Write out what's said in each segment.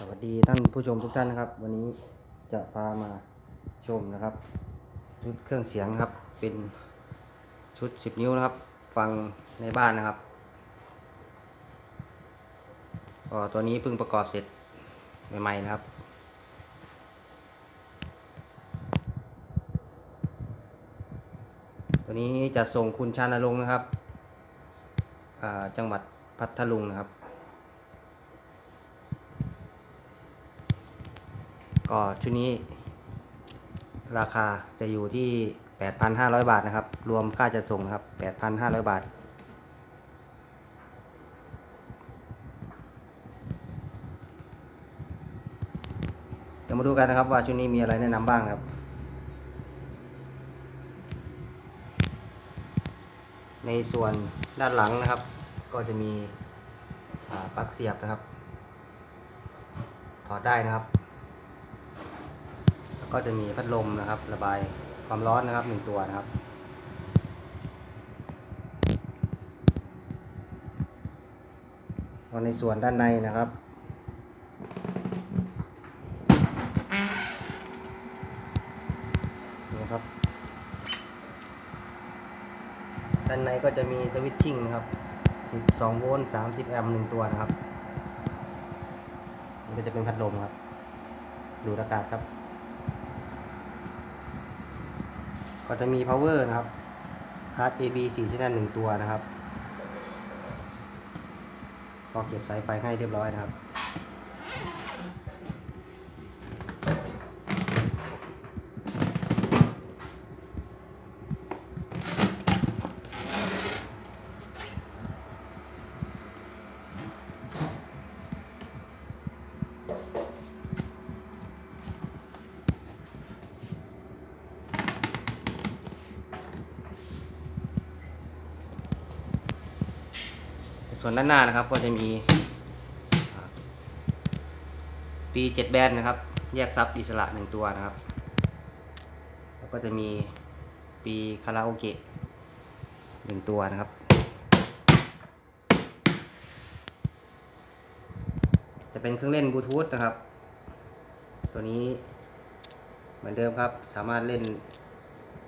สวัสดีท่านผู้ชมทุกท่านนะครับ วันนี้จะพามาชมนะครับ ชุดเครื่องเสียงครับ เป็นชุด 10 นิ้วนะครับ ฟังในบ้านนะครับก็ตัวนี้เพิ่งประกอบเสร็จใหม่ๆนะครับตัวนี้จะส่งคุณชานรงค์นะครับจังหวัดพัทลุงนะครับ ก็ชุดนี้ ราคาจะอยู่ที่ 8,500 บาทนะครับ รวมค่าจัดส่งนะครับ 8,500 บาทเดี๋ยวมาดูกันนะครับว่าชุดนี้มีอะไรแนะนำบ้างครับ ในส่วนด้านหลังนะครับ ก็จะมีปลั๊กเสียบนะครับ ถอดได้นะครับ ก็จะมีพัดลมนะครับ ระบายความร้อนนะครับหนึ่งตัวนะครับก็ในส่วนด้านในนะครับนี่ครับ ด้านในก็จะมีสวิตชิ่งนะครับ 12 โวลต์ 30 แอมป์หนึ่งตัวนะครับนี่ก็จะเป็นพัดลมครับ ดูดอากาศครับ ก็จะมี power นะครับคาร์ด AB 4 channel 1ตัวนะครับ ก็เก็บสายไฟให้เรียบร้อยนะครับ ส่วนด้านหน้านะครับก็จะมีปีเจ็ดแบนนะครับ แยกซับอิสระหนึ่งตัวนะครับ แล้วก็จะมีปีคาราโอเกะหนึ่งตัวนะครับ จะเป็นเครื่องเล่นบลูทูธนะครับ ตัวนี้เหมือนเดิมครับ สามารถเล่น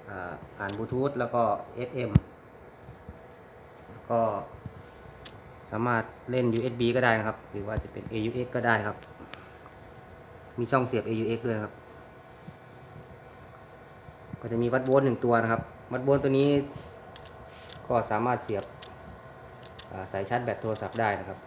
อ่าผ่านบลูทูธแล้วก็ SM ก็ สามารถเล่น USB ก็ได้นะครับ หรือว่าจะเป็น AUX ก็ได้ครับ มีช่องเสียบ AUX ด้วยครับ ก็จะมีวัดโวลต์หนึ่งตัวนะครับ วัดโวลต์ตัวนี้ ก็สามารถเสียบสายชาร์จแบตโทรศัพท์ได้นะครับ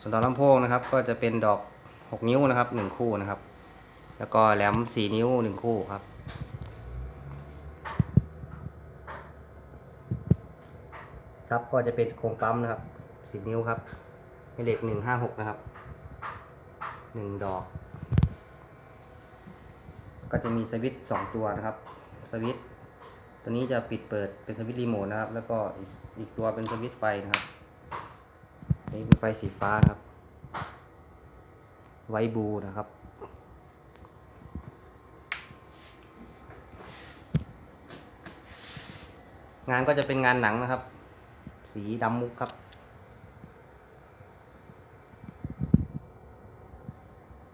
ส่วนต่อลำโพงนะครับ ก็จะเป็นดอก 6 นิ้วนะครับ 1 คู่นะครับ แล้วก็แหลม 4 นิ้ว 1 คู่ครับ ซับก็จะเป็นโครงปั๊มนะครับสิบนิ้วครับเป็นเหล็กหนึ่งห้าหกนะครับหนึ่งดอก ก็จะมีสวิตช์สองตัวนะครับ สวิตช์ตัวนี้จะปิดเปิดเป็นสวิตช์รีโมทนะครับ แล้วก็อีกตัวเป็นสวิตช์ไฟนะครับนี่เป็นไฟสีฟ้านะครับ ไวบลูนะครับงานก็จะเป็นงานหนังนะครับ สีดำมุกครับ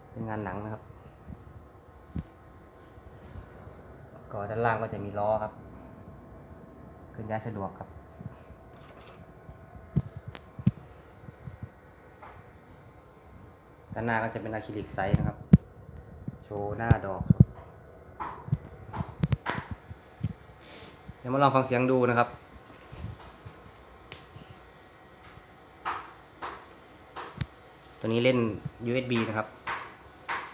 เป็นงานหนังนะครับก็ด้านล่างก็จะมีล้อครับเคลื่อนย้ายสะดวกครับด้านหน้าก็จะเป็นอะคริลิกไซส์นะครับ โชว์หน้าดอกครับเดี๋ยวมาลองฟังเสียงดูนะครับ ตัวนี้เล่น USB นะครับ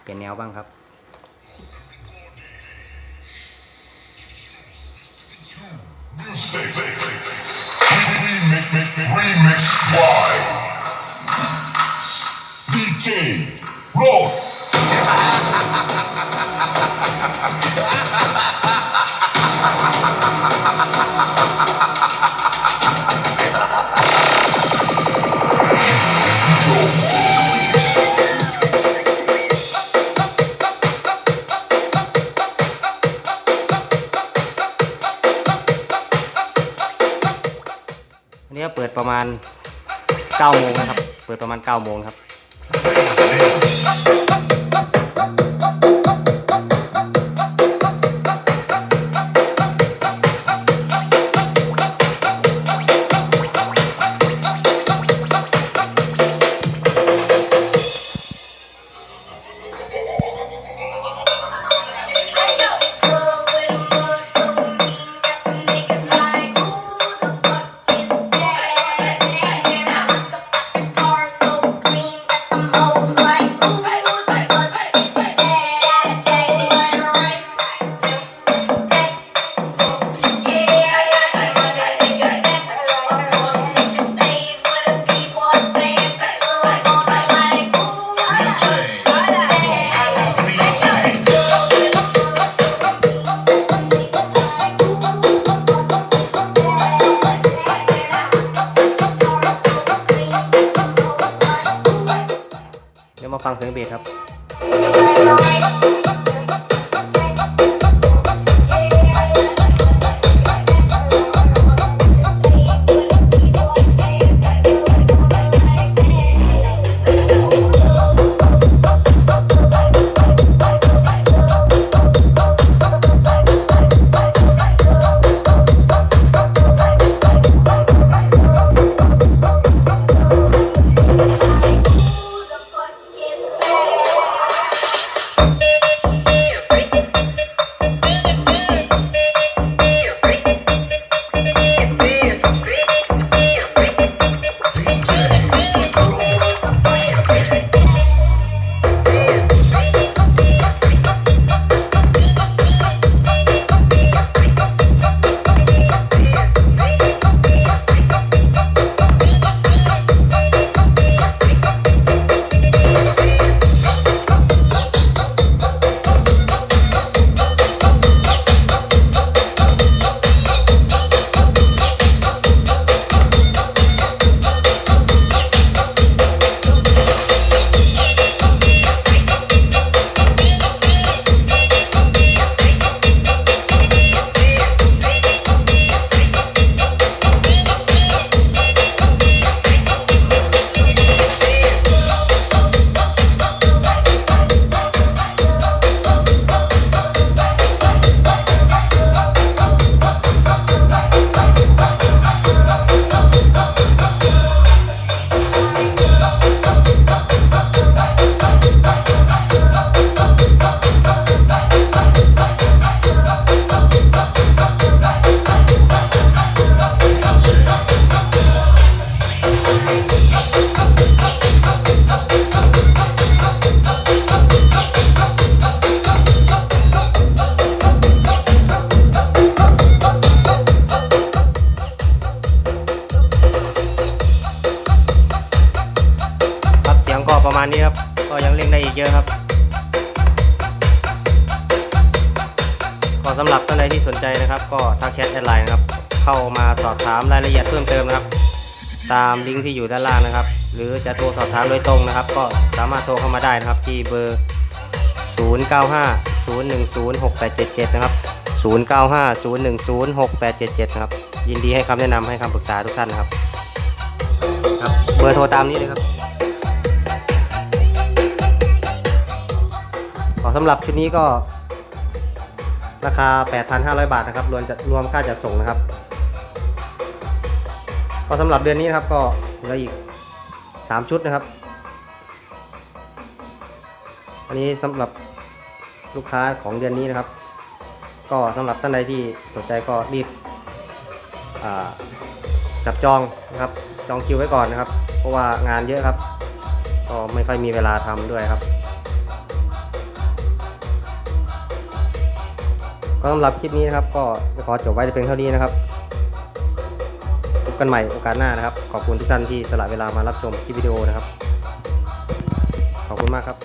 เปลี่ยนแนวบ้างครับ Remix by DJ Road. มาณ9โมงนะครับ เปิดประมาณ9โมงครับ ฟังเสียงเบสครับครับ นี้ครับ ก็ยังเล่นได้อีกเยอะครับก็สำหรับท่านใดที่สนใจนะครับ ก็ทักแชทแอดไลน์นะครับ เข้ามาสอบถามรายละเอียดเพิ่มเติมนะครับ ตามลิงก์ที่อยู่ด้านล่างนะครับ หรือจะโทรสอบถามโดยตรงนะครับ ก็สามารถโทรเข้ามาได้นะครับที่เบอร์ 0950106877 นะครับ 0950106877 นะครับ ยินดีให้คำแนะนำให้คำปรึกษาทุกท่านนะครับครับ เบอร์โทรตามนี้เลยครับ สำหรับชุดนี้ก็ราคา 8,500 บาทนะครับ รวมจะรวมค่าจัดส่งนะครับ ก็สำหรับเดือนนี้นะครับก็เหลืออีก 3 ชุดนะครับ อันนี้สำหรับลูกค้าของเดือนนี้นะครับ ก็สำหรับท่านใดที่สนใจก็รีบจับจองนะครับ จองคิวไว้ก่อนนะครับ เพราะว่างานเยอะครับ ก็ไม่ค่อยมีเวลาทำด้วยครับ ก็สำหรับคลิปนี้นะครับ ก็จะขอจบไว้แต่เพียงเท่านี้นะครับพบกันใหม่โอกาสหน้านะครับ ขอบคุณทุกท่านที่สละเวลามารับชมคลิปวิดีโอนะครับ ขอบคุณมากครับ